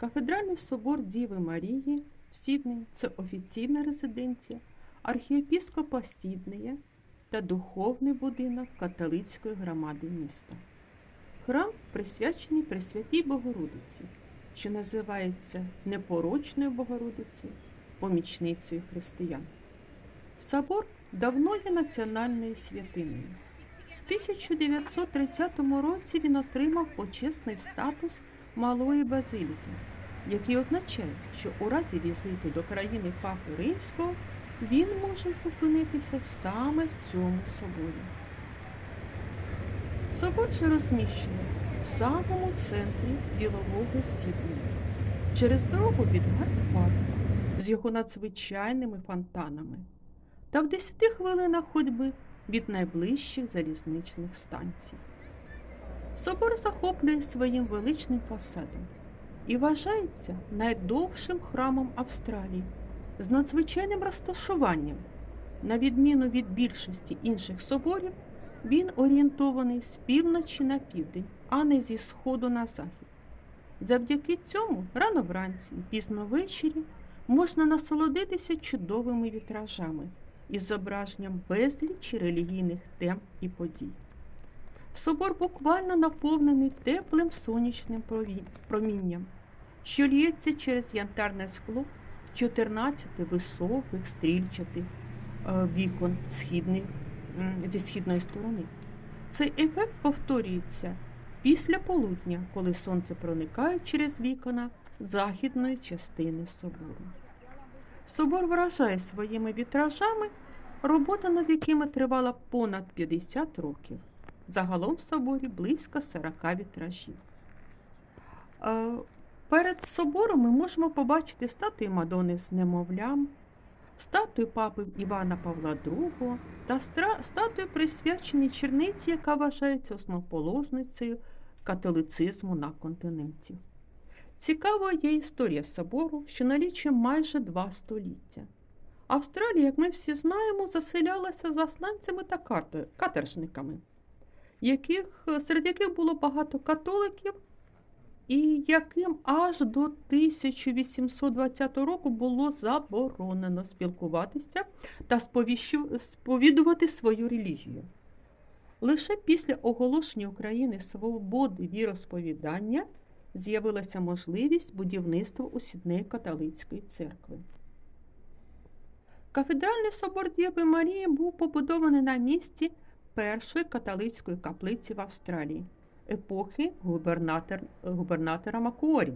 Кафедральний собор Діви Марії в Сіднеї – це офіційна резиденція архієпіскопа Сіднея та духовний будинок католицької громади міста. Храм присвячений Пресвятій Богородиці, що називається Непорочною Богородицею, помічницею християн. Собор давно є національною святиною. В 1930 році він отримав почесний статус малої базиліки, який означає, що у разі візиту до країни Папи Римського він може зупинитися саме в цьому соборі. Собор же розміщений в самому центрі ділового Сіднея, через дорогу від Гард-парку з його надзвичайними фонтанами та в 10 хвилинах ходьби від найближчих залізничних станцій. Собор захоплює своїм величним фасадом і вважається найдовшим храмом Австралії з надзвичайним розташуванням. На відміну від більшості інших соборів, він орієнтований з півночі на південь, а не зі сходу на захід. Завдяки цьому рано вранці пізно ввечері можна насолодитися чудовими вітражами із зображенням безлічі релігійних тем і подій. Собор буквально наповнений теплим сонячним промінням, що лється через янтарне скло 14 високих стрільчатих е, вікон зі східної сторони. Цей ефект повторюється після полудня, коли сонце проникає через вікона західної частини собору. Собор вражає своїми вітражами, робота над якими тривала понад 50 років. Загалом в соборі близько 40 вітражів. Перед собором ми можемо побачити статуї Мадони з немовлям, статую папи Івана Павла II та статую присвячені черниці, яка вважається основоположницею католицизму на континенті. Цікавою є історія собору, що налічує майже два століття. Австралія, як ми всі знаємо, заселялася засланцями та каторжниками, яких, серед яких було багато католиків, і яким аж до 1820 року було заборонено спілкуватися та сповідувати свою релігію. Лише після оголошення України свободи віросповідання з'явилася можливість будівництва у Сіднеї католицької церкви. Кафедральний собор Діви Марії був побудований на місці першої католицької каплиці в Австралії епохи губернатор, губернатора Макуорі.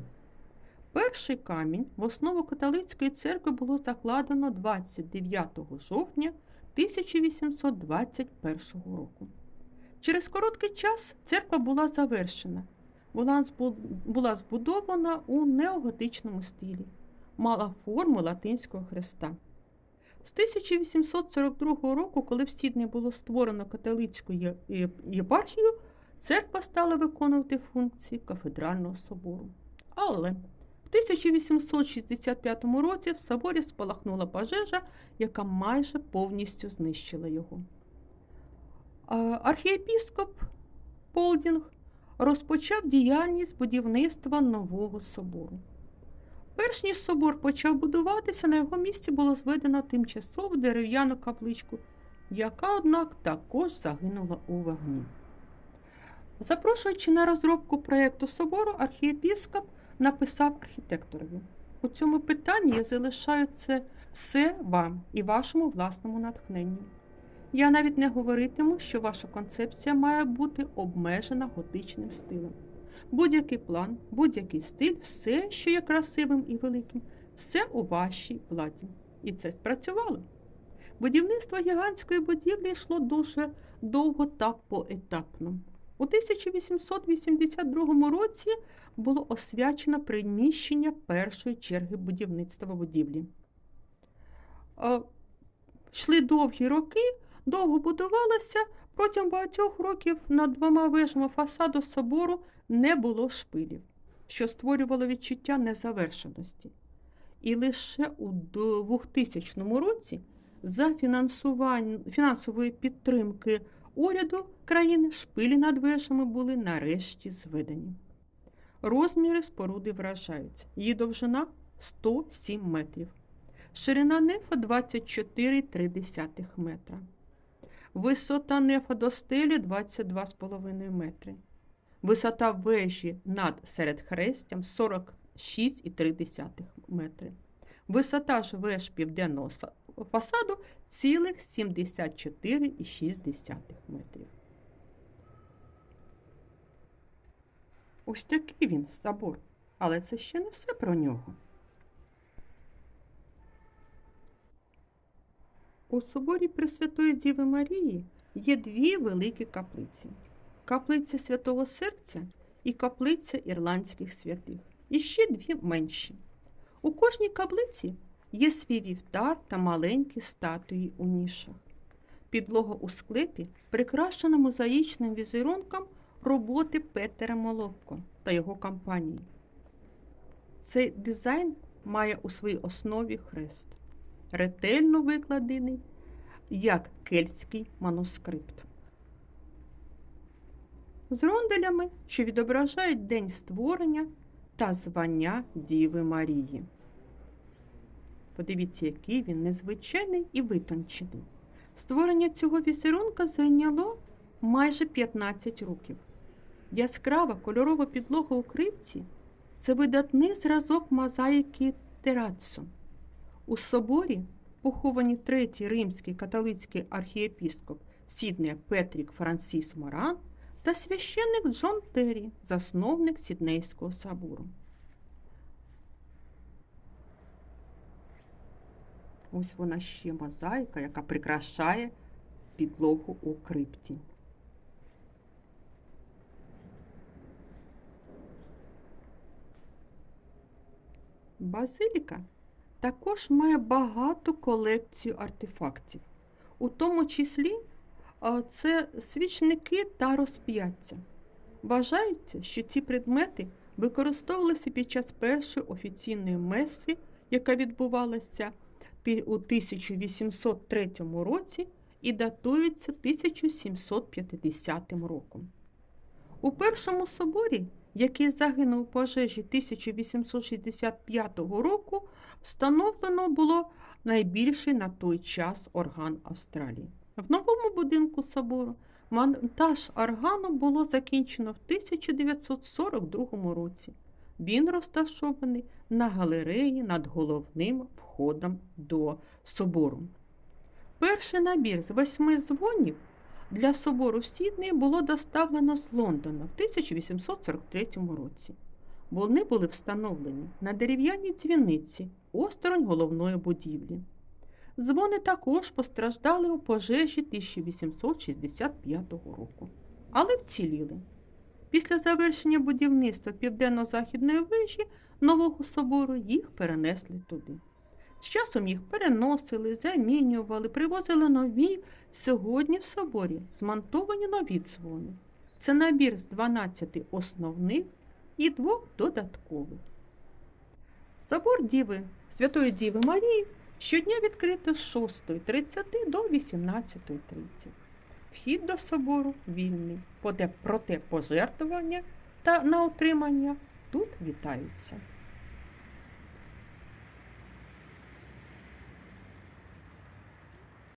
Перший камінь в основу католицької церкви було закладено 29 жовтня 1821 року. Через короткий час церква була завершена. Була збудована у неоготичному стилі, мала форму латинського хреста. З 1842 року, коли в Сідні було створено є- єпархію, церква стала виконувати функції кафедрального собору. Але в 1865 році в соборі спалахнула пожежа, яка майже повністю знищила його. Архієпіскоп Полдінг розпочав діяльність будівництва нового собору. Перш ніж собор почав будуватися, на його місці було зведено тимчасову дерев'яну капличку, яка, однак, також загинула у вогні. Запрошуючи на розробку проєкту собору, архієпіскоп написав архітекторові. У цьому питанні я залишаю це все вам і вашому власному натхненню. Я навіть не говоритиму, що ваша концепція має бути обмежена готичним стилем. Будь-який план, будь-який стиль, все, що є красивим і великим, все у вашій владі. І це спрацювало. Будівництво гігантської будівлі йшло дуже довго та поетапно. У 1882 році було освячено приміщення першої черги будівництва будівлі. Е, Йшли довгі роки, довго будувалося. Протягом багатьох років над двома вежами фасаду собору не було шпилів, що створювало відчуття незавершеності. І лише у 2000 році за фінансової підтримки уряду країни шпилі над вежами були нарешті зведені. Розміри споруди вражають. Її довжина 107 метрів. Ширина нефа 24,3 метра. Висота нефа до стелі 22,5 метри. Висота вежі над середхрестям 46,3 метри. Висота ж веж південного фасаду цілих 74,6 метрів. Ось такий він собор, але це ще не все про нього. У соборі Пресвятої Діви Марії є дві великі каплиці: каплиця Святого Серця і каплиця ірландських святих, і ще дві менші. У кожній каплиці є свій вівтар та маленькі статуї у нішах. Підлога у склепі прикрашена мозаїчним візерунком роботи Петера Моловко та його компанії. Цей дизайн має у своїй основі хрест, ретельно викладений як кельтський манускрипт. З ронделями, що відображають день створення та звання Діви Марії. Подивіться, який він незвичайний і витончений. Створення цього візерунка зайняло майже 15 років. Яскрава кольорова підлога у кривці це видатний зразок мозаїки Тераццо. У соборі поховані третій римський католицький архієпіскоп Сіднея Петрік Франсіс Моран та священник Джон Террі, засновник Сіднейського собору. Ось вона ще мозаїка, яка прикрашає підлогу у крипті. Базиліка також має багату колекцію артефактів, у тому числі це свічники та розп'яття. Вважається, що ці предмети використовувалися під час першої офіційної меси, яка відбувалася у 1803 році і датується 1750 роком. У першому соборі, який загинув у пожежі 1865 року, встановлено було найбільший на той час орган Австралії. В новому будинку собору монтаж органу було закінчено в 1942 році. Він розташований на галереї над головним входом до собору. Перший набір з восьми дзвонів для собору в Сіднеї було доставлено з Лондона в 1843 році. Вони були встановлені на дерев'яній дзвіниці осторонь головної будівлі. Дзвони також постраждали у пожежі 1865 року, але вціліли. Після завершення будівництва південно-західної вежі нового собору їх перенесли туди. З часом їх переносили, замінювали, привозили нові. Сьогодні в соборі змонтовані нові дзвони. Це набір з 12 основних і двох додаткових. Собор Діви Святої Діви Марії щодня відкрито з 6.30 до 18.30. Вхід до собору вільний, проте пожертвування та на отримання тут вітаються.